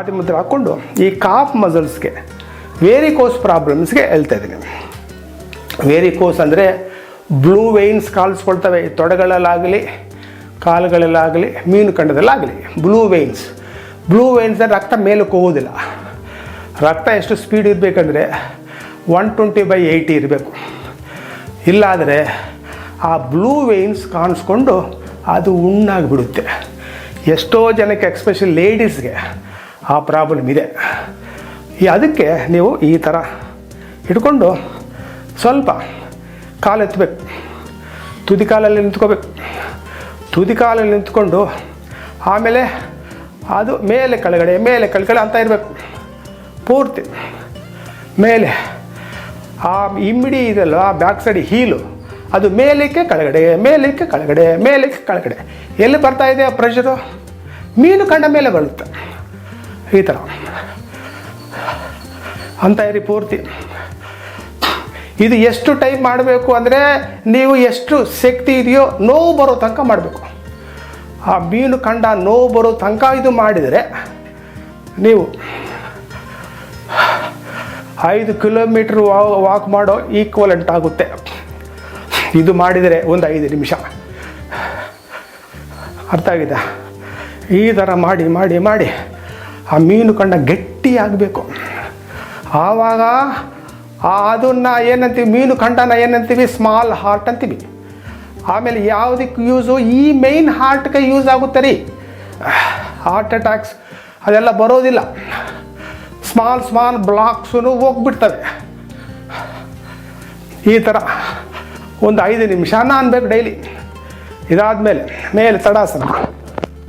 ಆದಿಮುದ್ರೆ ಹಾಕ್ಕೊಂಡು ಈ ಕಾಫ್ ಮಸಲ್ಸ್ಗೆ ವೇರಿಕೋಸ್ ಪ್ರಾಬ್ಲಮ್ಸ್ಗೆ ಹೇಳ್ತಾ ಇದ್ದೀನಿ. ವೇರಿಕೋಸ್ ಅಂದರೆ ಬ್ಲೂ ವೈನ್ಸ್ ಕಾಲ್ಸ್ಕೊಳ್ತವೆ. ತೊಡೆಗಳಲ್ಲಾಗಲಿ, ಕಾಲುಗಳಲ್ಲಾಗಲಿ, ಮೀನು ಕಂಡದಲ್ಲಾಗಲಿ ಬ್ಲೂ ವೈನ್ಸ್ ಬ್ಲೂ ವೈನ್ಸ್ ಅಂದರೆ ರಕ್ತ ಮೇಲಕ್ಕೆ ಹೋಗೋದಿಲ್ಲ. ರಕ್ತ ಎಷ್ಟು ಸ್ಪೀಡ್ ಇರಬೇಕಂದ್ರೆ ಒನ್ ಟ್ವೆಂಟಿ ಬೈ ಏಯ್ಟಿ ಇರಬೇಕು. ಇಲ್ಲಾದರೆ ಆ ಬ್ಲೂ ವೈನ್ಸ್ ಕಾಣಿಸ್ಕೊಂಡು ಅದು ಉಣ್ಣಾಗಿಬಿಡುತ್ತೆ. ಎಷ್ಟೋ ಜನಕ್ಕೆ ಎಕ್ಸ್ಪೆಷಲಿ ಲೇಡೀಸ್ಗೆ ಆ ಪ್ರಾಬ್ಲಮ್ ಇದೆ. ಈ ಅದಕ್ಕೆ ನೀವು ಈ ಥರ ಹಿಡ್ಕೊಂಡು ಸ್ವಲ್ಪ ಕಾಲು ಎತ್ತಬೇಕು ತುದಿ ಕಾಲಲ್ಲಿ ನಿಂತ್ಕೋಬೇಕು. ತುದಿ ಕಾಲಲ್ಲಿ ನಿಂತ್ಕೊಂಡು ಆಮೇಲೆ ಅದು ಮೇಲೆ ಕೆಳಗಡೆ ಮೇಲೆ ಕೆಳಗಡೆ ಅಂತ ಇರಬೇಕು. ಪೂರ್ತಿ ಮೇಲೆ. ಆ ಇಮ್ಮಿಡಿ ಇದೆಲ್ಲ ಬ್ಯಾಕ್ ಸೈಡ್ ಹೀಲು ಅದು ಮೇಲಕ್ಕೆ ಕೆಳಗಡೆ ಮೇಲಕ್ಕೆ ಕೆಳಗಡೆ ಮೇಲಕ್ಕೆ ಕೆಳಗಡೆ. ಎಲ್ಲಿ ಬರ್ತಾ ಇದೆ ಆ ಪ್ರೆಷರು ಮೀನು ಕಂಡ ಮೇಲೆ ಬರುತ್ತೆ. ಈ ಥರ ಅಂತ ಇರಿ ಪೂರ್ತಿ. ಇದು ಎಷ್ಟು ಟೈಮ್ ಮಾಡಬೇಕು ಅಂದರೆ ನೀವು ಎಷ್ಟು ಶಕ್ತಿ ಇದೆಯೋ ನೋವು ಬರೋ ತನಕ ಮಾಡಬೇಕು. ಆ ಮೀನು ಕಂಡ ನೋವು ಬರೋ ತನಕ ಇದು ಮಾಡಿದರೆ ನೀವು ಐದು ಕಿಲೋಮೀಟ್ರ್ ವಾಕ್ ಮಾಡೋ ಈಕ್ವಲೆಂಟ್ ಆಗುತ್ತೆ. ಇದು ಮಾಡಿದರೆ ಒಂದು ಐದು ನಿಮಿಷ. ಅರ್ಥ ಆಗಿದೆ? ಈ ಥರ ಮಾಡಿ ಮಾಡಿ ಮಾಡಿ. ಆ ಮೀನು ಕಂಡ ಗಟ್ಟಿ ಆಗಬೇಕು ಆವಾಗ ಅದನ್ನು ಏನಂತೀವಿ? ಮೀನು ಖಂಡನ ಏನಂತೀವಿ? ಸ್ಮಾಲ್ ಹಾರ್ಟ್ ಅಂತೀವಿ. ಆಮೇಲೆ ಯಾವುದಕ್ಕೆ ಯೂಸು ಈ ಮೈನ್ ಹಾರ್ಟ್ಗೆ ಯೂಸ್ ಆಗುತ್ತೆ ರೀ. ಹಾರ್ಟ್ ಅಟ್ಯಾಕ್ಸ್ ಅದೆಲ್ಲ ಬರೋದಿಲ್ಲ. ಸ್ಮಾಲ್ ಸ್ಮಾಲ್ ಬ್ಲಾಕ್ಸೂ ಹೋಗ್ಬಿಡ್ತವೆ. ಈ ಥರ ಒಂದು ಐದು ನಿಮಿಷ. ಅನ್ಬೇಕು ಡೈಲಿ ಇದಾದಮೇಲೆ, ಮೇಲೆ ತಡಾಸನ.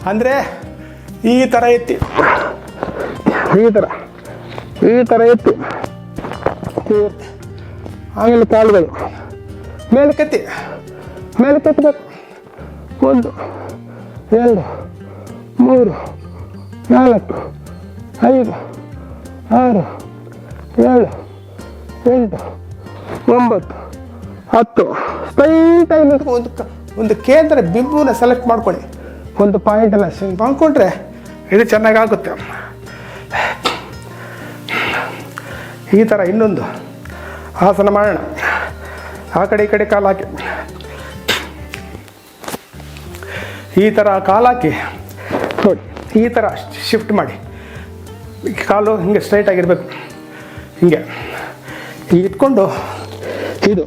ಅಂದರೆ ಈ ಥರ ಎತ್ತಿ ಈ ಥರ ಈ ಥರ ಎತ್ತಿ. ಆಮೇಲೆ ಕಾಲುಗಳು ಮೇಲೆ ಕತ್ತಿ, ಮೇಲೆ ಕತ್ತಬೇಕು ಒಂದು, ಎರಡು, ಮೂರು, ನಾಲ್ಕು, ಐದು, ಆರು, ಏಳು, ಎಂಟು, ಒಂಬತ್ತು, ಹತ್ತು. ಸ್ಟ್ರೈಟಾಗಿ ನಿಂತ್ಕೊ ಒಂದು ಒಂದು ಕೇಂದ್ರ ಬಿಂಬುನ ಸೆಲೆಕ್ಟ್ ಮಾಡ್ಕೊಳ್ಳಿ. ಒಂದು ಪಾಯಿಂಟನ್ನು ಮಾಡ್ಕೊಂಡ್ರೆ ಇದು ಚೆನ್ನಾಗಾಗುತ್ತೆ. ಈ ಥರ ಇನ್ನೊಂದು ಆಸನ ಮಾಡೋಣ. ಆ ಕಡೆ ಈ ಕಡೆ ಕಾಲು ಹಾಕಿ. ಈ ಥರ ಕಾಲು ಹಾಕಿ. ನೋಡಿ, ಈ ಥರ ಶಿಫ್ಟ್ ಮಾಡಿ. ಕಾಲು ಹಿಂಗೆ ಸ್ಟ್ರೈಟ್ ಆಗಿರಬೇಕು. ಹಿಂಗೆ. ಇಟ್ಕೊಂಡು ಇದು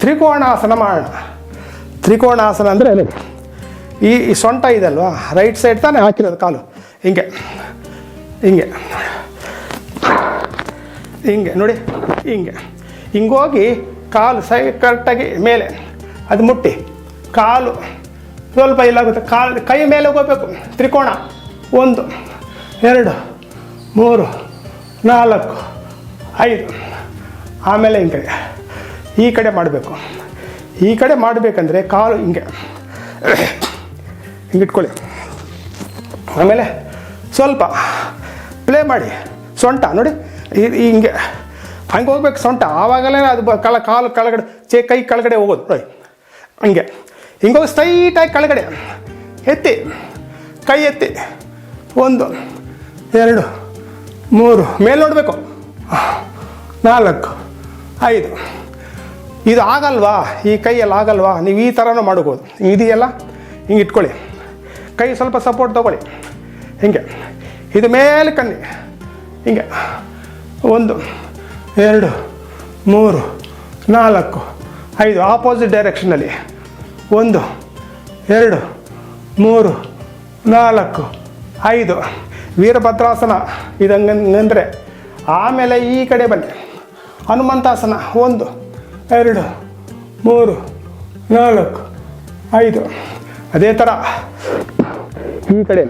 ತ್ರಿಕೋಣಾಸನ ಮಾಡೋಣ. ತ್ರಿಕೋಣಾಸನ ಅಂದರೆ ಈ ಸೊಂಟ ಅಲ್ವಾ? ರೈಟ್ ಸೈಡ್ ತಾನೇ ಹಾಕಿರೋದು ಕಾಲು. ಹಿಂಗೆ. ಹಿಂಗೆ. ಹಿಂಗೆ, ನೋಡಿ, ಹಿಂಗೆ. ಹಿಂಗೋಗಿ ಕಾಲು ಸೈ ಕರೆಕ್ಟಾಗಿ ಮೇಲೆ, ಅದು ಮುಟ್ಟಿ. ಕಾಲು ಸ್ವಲ್ಪ ಇಲ್ಲಾಗುತ್ತೆ, ಕಾಲು, ಕೈ ಮೇಲೆ ಹೋಗಬೇಕು. ತ್ರಿಕೋಣ ಒಂದು, ಎರಡು, ಮೂರು, ನಾಲ್ಕು, ಐದು. ಆಮೇಲೆ ಹಿಂಗೆ, ಈ ಕಡೆ ಮಾಡಬೇಕು. ಈ ಕಡೆ ಮಾಡಬೇಕಂದ್ರೆ ಕಾಲು ಹಿಂಗೆ ಹಿಂಗೆ ಇಟ್ಕೊಳ್ಳಿ. ಆಮೇಲೆ ಸ್ವಲ್ಪ ಪ್ಲೇ ಮಾಡಿ. ಸೊಂಟ, ನೋಡಿ. ಹಿಂಗೆ ಹಂಗೆ ಹೋಗ್ಬೇಕು ಸೊಂಟ. ಆವಾಗಲೇ ಅದು ಕಲ ಕಾಲು ಕೆಳಗಡೆ ಚೇ ಕೈ ಕೆಳಗಡೆ ಹೋಗೋದು. ನೋಡಿ. ಹಂಗೆ. ಹೋಗಿ ಸ್ಟ್ರೈಟಾಗಿ ಕೆಳಗಡೆ. ಎತ್ತಿ. ಕೈ ಎತ್ತಿ. ಒಂದು, ಎರಡು, ಮೂರು. ಮೇಲೆ ನೋಡಬೇಕು. ನಾಲ್ಕು, ಐದು. ಇದು ಆಗಲ್ವಾ? ಈ ಕೈಯಲ್ಲಿ ಆಗಲ್ವಾ? ನೀವು ಈ ಥರನೂ ಮಾಡ್ಬೋದು. ಇದೆಯಲ್ಲ? ಹಿಂಗೆ ಇಟ್ಕೊಳ್ಳಿ. ಕೈ ಸ್ವಲ್ಪ ಸಪೋರ್ಟ್ ತೊಗೊಳ್ಳಿ. ಹಿಂಗೆ. ಇದು ಮೇಲೆ ಕಣ್ಣಿ. ಹಿಂಗೆ. ಒಂದು, ಎರಡು, ಮೂರು, ನಾಲ್ಕು, ಐದು ಆಪೋಸಿಟ್ ಡೈರೆಕ್ಷನಲ್ಲಿ ಒಂದು, ಎರಡು, ಮೂರು, ನಾಲ್ಕು, ಐದು. ವೀರಭದ್ರಾಸನ ಇದಂಗಂದರೆ ಆಮೇಲೆ ಈ ಕಡೆ ಬನ್ನಿ. ಹನುಮಂತಾಸನ, ಒಂದು, ಎರಡು, ಮೂರು, ನಾಲ್ಕು, ಐದು. ಅದೇ ಥರ ಈ ಕಡೆ.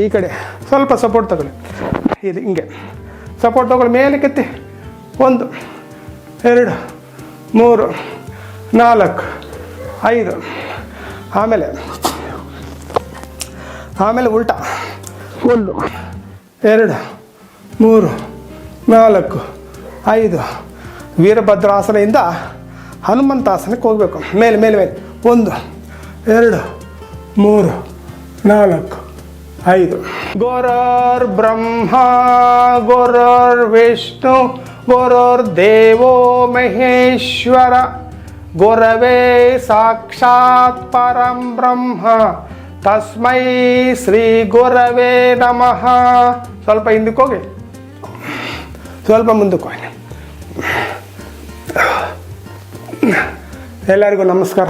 ಈ ಕಡೆ ಸ್ವಲ್ಪ ಸಪೋರ್ಟ್ ತಗೊಳ್ಳಿ. ಇದು ಹಿಂಗೆ. ಸಪೋರ್ಟ್ ತಗೊಳ್ಳಿ, ಮೇಲೆ ಕೆತ್ತಿ. ಒಂದು, ಎರಡು, ಮೂರು, ನಾಲ್ಕು, ಐದು. ಆಮೇಲೆ ಆಮೇಲೆ ಉಲ್ಟ. ಒಂದು, ಎರಡು, ಮೂರು, ನಾಲ್ಕು, ಐದು. ವೀರಭದ್ರಾಸನದಿಂದ ಹನುಮಂತಾಸನಕ್ಕೆ ಹೋಗಬೇಕು. ಮೇಲೆ ಮೇಲೆ ಮೇಲೆ. ಒಂದು, ಎರಡು, ಮೂರು, ನಾಲ್ಕು ಐದು ಗುರರ್ ಬ್ರಹ್ಮ ಗುರರ್ ವಿಷ್ಣು ಗುರುರ್ ದೇವೋ ಮಹೇಶ್ವರ ಗುರವೇ ಸಾಕ್ಷಾತ್ ಪರಂ ಬ್ರಹ್ಮ ತಸ್ಮೈ ಶ್ರೀ ಗುರವೇ ನಮಃ ಸ್ವಲ್ಪ ಹಿಂದಕ್ಕೆ ಹೋಗಿ ಸ್ವಲ್ಪ ಮುಂದಕ್ಕೆ ಹೋಗಿ ಎಲ್ಲರಿಗೂ ನಮಸ್ಕಾರ